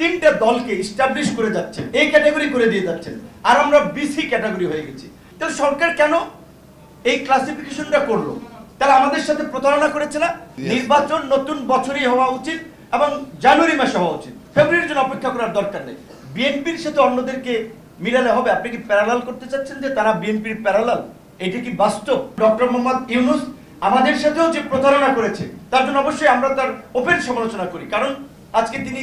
তিনটা দলকে ইস্টাবলিশ করে যাচ্ছেন এই ক্যাটাগরি করে দিয়ে যাচ্ছেন। আর আমরা বিসি ক্যাটাগরি হয়ে গেছি। তাহলে সরকার কেন এই ক্লাসিফিকেশনটা করল? তাহলে আমাদের সাথে প্রতারণা করেছে না? নির্বাচন নতুন বছরই হওয়া উচিত এবং জানুয়ারি মাসে হওয়া উচিত। ফেব্রুয়ারির জন্য অপেক্ষা করার দরকার নেই। বিএনপির সাথে অন্যদেরকে মিলালে হবে। আপনি কি প্যারালাল করতে চাচ্ছেন যে তারা বিএনপির প্যারালাল এটা কি বাস্তব? ডক্টর মোহাম্মদ ইউনুস আমাদের সাথেও যে প্রতারণা করেছে তার জন্য অবশ্যই আমরা তার ওপেন সমালোচনা করি। কারণ আজকে তিনি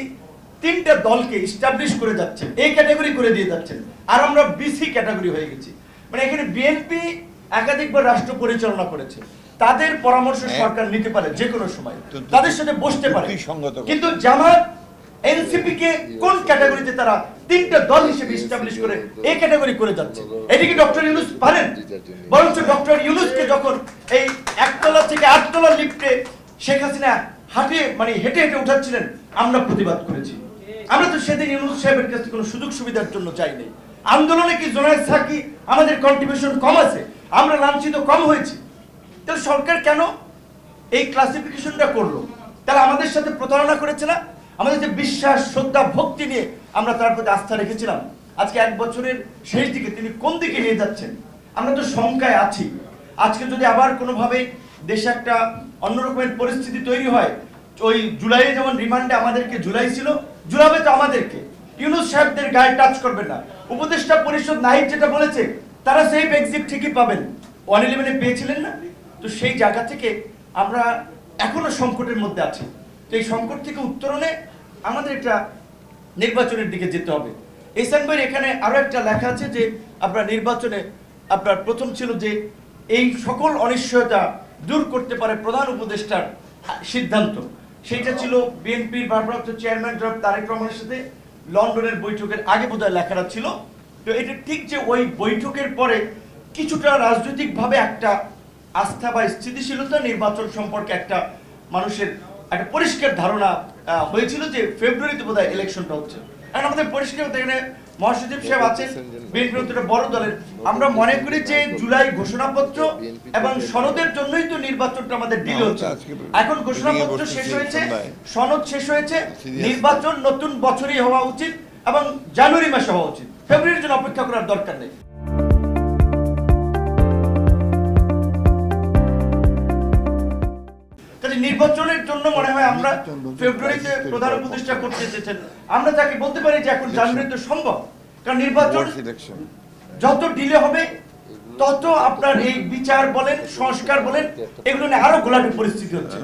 তিনটা দলকে ইস্টাবলিশ করে যাচ্ছেন এই ক্যাটাগরি করে দিয়ে যাচ্ছেন। আর আমরা বিসি ক্যাটাগরি হয়ে গেছি। মানে এখানে বিএনপি একাধিকবার রাষ্ট্র পরিচালনা করেছে। তাদের পরামর্শ হ্যাঁ। সরকার নিতে পারে যে কোনো সময়। তাদের সাথে বসতে পারে। কিন্তু জামাত এনসিপি কে কোন ক্যাটাগরিতে তারা তিনটা দল হিসেবে ইস্টাবলিশ করে এই ক্যাটাগরি করে যাচ্ছে? এটি কি ডক্টর ইউনুস পারেন। বরঞ্চ ডক্টর ইউনুসকে যখন এই একতলা থেকে আটতলা লিফটে শেখ হাসিনা হাঁটে মানে হেঁটে হেঁটে উঠাচ্ছিলেন আমরা প্রতিবাদ করেছি। আমরা তো সেদিন ইউনুস সাহেবের কাছে কোনো সুযোগ সুবিধার জন্য চাইনি আন্দোলনে কি জোনায়েদ সাকি আমাদের কন্ট্রিবিউশন কম আছে? আমরা লাঞ্ছিত কম হয়েছি। তাহলে সরকার কেন এই ক্লাসিফিকেশনটা করল? তাহলে আমাদের সাথে প্রতারণা করেছে না? আমাদের যে বিশ্বাস, শ্রদ্ধা, ভক্তি নিয়ে আমরা তার প্রতি আস্থা রেখেছিলাম। আজকে এক বছরের শেষ দিকে তিনি কোন দিকে নিয়ে যাচ্ছেন? আমরা তো শঙ্কায় আছি। আজকে যদি আবার কোনোভাবে দেশে একটা অন্যরকমের পরিস্থিতি তৈরি হয়, ওই জুলাইয়ে যেমন রিমান্ডে আমাদেরকে জুলাই ছিল জুলাবে তো আমাদেরকে। ইউনুস সাহেবদের গায়ে টাচ করবে না। উপদেষ্টা পরিষদ নাহিদ যেটা বলেছে, তারা সেই এক্সিট ঠিকই পাবেন। ওয়ান ইলেভেনে পেয়েছিলেন না? তো সেই জায়গা থেকে আমরা এখনও সংকটের মধ্যে আছি। তো এই সংকট থেকে উত্তরণে আমাদের একটা নির্বাচনের দিকে যেতে হবে। এসান ভাইয়ের এখানে আরও একটা লেখা আছে যে, আপনার নির্বাচনে আপনার প্রথম ছিল যে, এই সকল অনিশ্চয়তা দূর করতে পারে প্রধান উপদেষ্টার সিদ্ধান্ত। সেইটা ছিল বিএনপির ভারপ্রাপ্ত চেয়ারম্যান জনাব তারেক রহমানের সাথে লন্ডনের বৈঠকের আগে বোধহয় লেখাটা ছিল। তো এটা ঠিক যে ওই বৈঠকের পরে কিছুটা রাজনৈতিকভাবে একটা আস্থা বা স্থিতিশীলতা নির্বাচন সম্পর্কে একটা মানুষের একটা পরিষ্কার ধারণা হয়েছিল যে ফেব্রুয়ারিতে বোধহয় ইলেকশনটা হচ্ছে। এখন আমাদের পরিষ্কার এখানে মহাসচিব সাহেব আছেন বিএনপির অন্তত বড় দলের। আমরা মনে করি যে জুলাই ঘোষণাপত্র এবং সনদের জন্যই তো নির্বাচনটা আমাদের ডিল হচ্ছে। এখন ঘোষণাপত্র শেষ হয়েছে সনদ শেষ হয়েছে নির্বাচন নতুন বছরই হওয়া উচিত এবং জানুয়ারি মাসে হওয়া উচিত। ফেব্রুয়ারির জন্য অপেক্ষা করার দরকার নেই। নির্বাচনের জন্য মনে হয় আমরা ফেব্রুয়ারিতে প্রধান উপদেষ্টা করতে চেয়েছেন আমরা তাকে বলতে পারি যে এখন জানুয়ারিতে সম্ভব। কারণ নির্বাচন যত ডিলে হবে তত আপনার এই বিচার বলেন সংস্কার বলেন এগুলো নিয়ে আরও গোলাটি পরিস্থিতি হচ্ছে।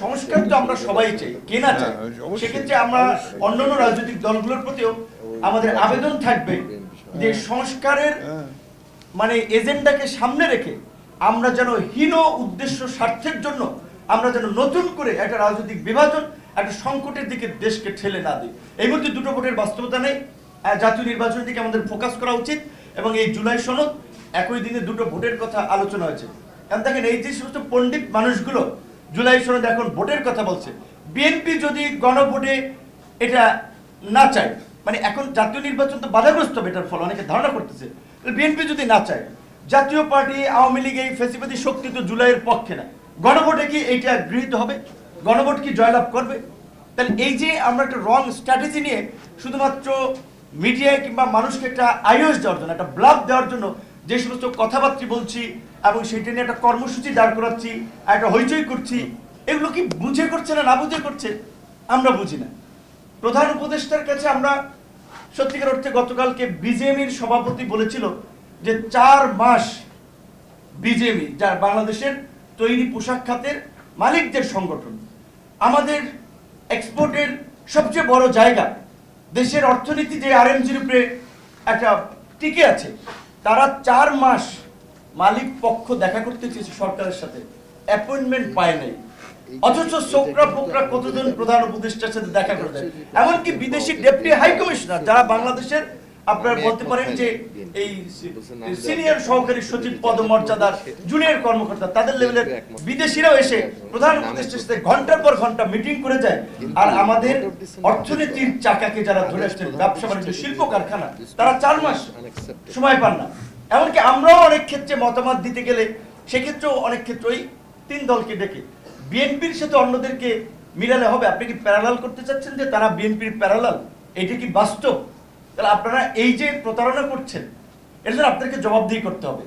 সংস্কার তো আমরা সবাই চাই। কে না চাই হ্যাঁ, সেক্ষেত্রে আমরা অন্যান্য রাজনৈতিক দলগুলোর প্রতিও আমাদের আবেদন থাকবে যে সংস্কারের হ্যাঁ। মানে এজেন্ডাকে সামনে রেখে আমরা যেন হীন উদ্দেশ্য স্বার্থের জন্য আমরা যেন নতুন করে একটা রাজনৈতিক বিভাজন, একটা সংকটের দিকে দেশকে ঠেলে না দিই। এই মুহূর্তে দুটো ভোটের বাস্তবতা নেই। জাতীয় নির্বাচনের দিকে আমাদের ফোকাস করা উচিত এবং এই জুলাই সনদ একই দিনে দুটো ভোটের কথা আলোচনা হয়েছে। কারণ দেখেন, এই যে সমস্ত পণ্ডিত মানুষগুলো জুলাই সনদ এখন ভোটের কথা বলছে, বিএনপি যদি গণভোটে এটা না চায় মানে এখন জাতীয় নির্বাচন তো বাধাগ্রস্ত হবে এটার ফলে, অনেকে ধারণা করতেছে। বিএনপি যদি না চায়, জাতীয় পার্টি, আওয়ামী লীগ, এই ফেসিবাদী শক্তি তো জুলাইয়ের পক্ষে না। গণভোটে কি এইটা গৃহীত হবে? গণভোট কি জয়লাভ করবে? তাহলে এই যে আমরা একটা রং স্ট্র্যাটেজি নিয়ে শুধুমাত্র মিডিয়ায় কিংবা মানুষকে একটা আইওএস দেওয়ার জন্য, একটা ব্লাভ দেওয়ার জন্য যে সমস্ত কথাবার্তা বলছি এবং সেটা নিয়ে একটা কর্মসূচি দাঁড় করাচ্ছি, একটা হইচই করছি, এগুলো কি বুঝে করছে না না বুঝে করছে? আমরা বুঝি না। প্রধান উপদেষ্টার কাছে আমরা সত্যিকার অর্থে গতকালকে বিজেপির সভাপতি বলেছিল যে চার মাস বিজেপি যার বাংলাদেশের তৈরি পোশাক খাতের মালিকদের সংগঠন। আমাদের এক্সপোর্টের সবচেয়ে বড় জায়গা, দেশের অর্থনীতি যে আরএমজির উপরে একটা টিকে আছে, তারা চার মাস মালিক পক্ষ দেখা করতে চেয়েছে সরকারের সাথে। অ্যাপয়েন্টমেন্ট পায় নাই। অথচ সোকরা ফোকরা কতজন প্রধান উপদেষ্টার সাথে দেখা করে দেয়। এমনকি বিদেশি ডেপুটি হাই কমিশনার, যারা বাংলাদেশের আপনারা বলতে পারেন যে এই সিনিয়র সহকারী সচিব পদমর্যাদার জুনিয়র কর্মকর্তা তাদের লেভেলের বিদেশিরাও এসে প্রধান উপদেষ্টার সাথে ঘণ্টার পর ঘণ্টা মিটিং করে যায়। আর আমাদের অর্থনীতির চাকাকে যারা ধরে আসছেন ব্যবসা বাণিজ্য শিল্প কারখানা তারা চার মাস সময় পান না। এমনকি আমরাও অনেক ক্ষেত্রে মতামত দিতে গেলে সেক্ষেত্রেও অনেক ক্ষেত্রেই তিন দলকে ডেকে। বিএনপির সাথে অন্যদেরকে মিলালে হবে। আপনি কি প্যারালাল করতে চাচ্ছেন যে তারা বিএনপির প্যারালাল এটা কি বাস্তব? তাহলে আপনারা এই যে প্রতারণা করছেন এটা আপনাদেরকে জবাবদিহি করতে হবে।